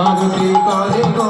আরতি করে গো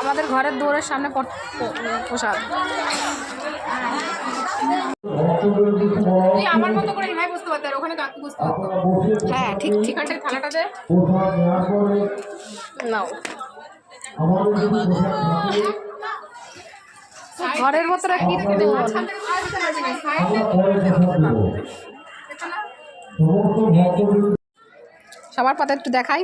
আমাদের ঘরের দৌড়ের সামনে প্রসাদ তুই আমার মতো করে এভাবে বুঝতে পারতে আর ওখানে কাকু বুঝতে পারতো। হ্যাঁ ঠিক ঠিকানটা থালাটা দে। নাও। ঘরের ভেতরে কি সবার পাতা একটু দেখাই।